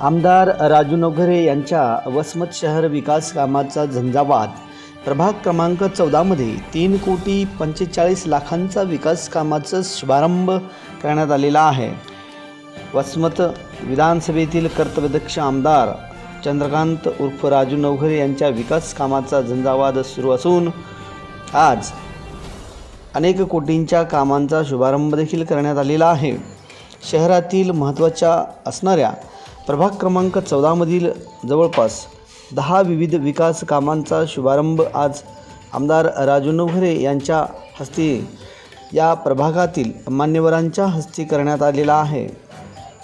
आमदार राजू नवघरे यांच्या वसमत शहर विकास कामाचा झंझावात प्रभाग क्रमांक चौदामध्ये तीन कोटी पंचेचाळीस लाखांचा विकास कामाचा शुभारंभ करण्यात आलेला आहे. वसमत विधानसभेतील कर्तव्यदक्ष आमदार चंद्रकांत उर्फ राजू नवघरे यांच्या विकास कामाचा झंझावाद सुरू असून आज अनेक कोटींच्या कामांचा शुभारंभ देखील करण्यात आलेला आहे. शहरातील महत्त्वाच्या असणाऱ्या प्रभाग क्रमांक चौदामधील जवळपास दहा विविध विकास कामांचा शुभारंभ आज आमदार राजू नवघरे यांच्या हस्ते या प्रभागातील मान्यवरांच्या हस्ते करण्यात आलेला आहे.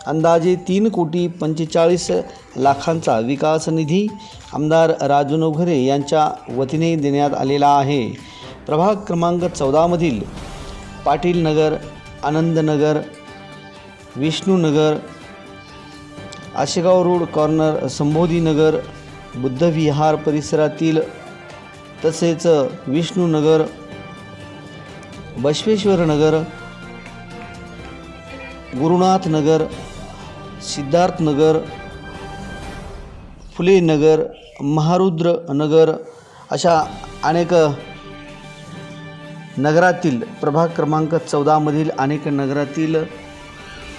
अंदाजे तीन कोटी पंचेचाळीस लाखांचा विकास निधी आमदार राजू नवघरे यांच्या वतीने देण्यात आलेला आहे. प्रभाग क्रमांक चौदामधील पाटील नगर आनंदनगर विष्णूनगर आशेगाव रोड कॉर्नर संबोधीनगर बुद्धविहार परिसरातील तसेच विष्णूनगर बश्वेश्वरनगर गुरुनाथनगर सिद्धार्थनगर फुलेनगर महारुद्रनगर अशा अनेक नगरातील प्रभाग क्रमांक चौदामधील अनेक नगरातील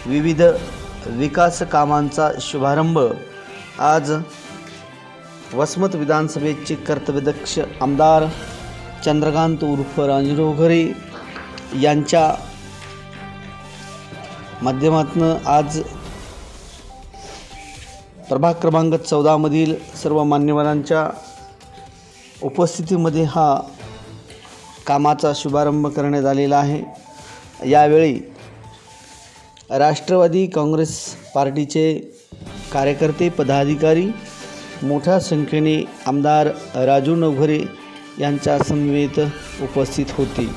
विविध विकास कामांचा शुभारंभ. आज वसमत विधानसभेचे कर्तव्यदक्ष आमदार चंद्रकांत उर्फ रांजरोघरे यांच्या माध्यमातून आज प्रभाग क्रमांक चौदामधील सर्व मान्यवरांच्या उपस्थितीमध्ये हा कामाचा शुभारंभ करण्यात आलेला आहे. यावेळी राष्ट्रवादी काँग्रेस पार्टीचे कार्यकर्ते पदाधिकारी मोठ्या संख्येने आमदार राजू नवघरे यांच्या समवेत उपस्थित होते.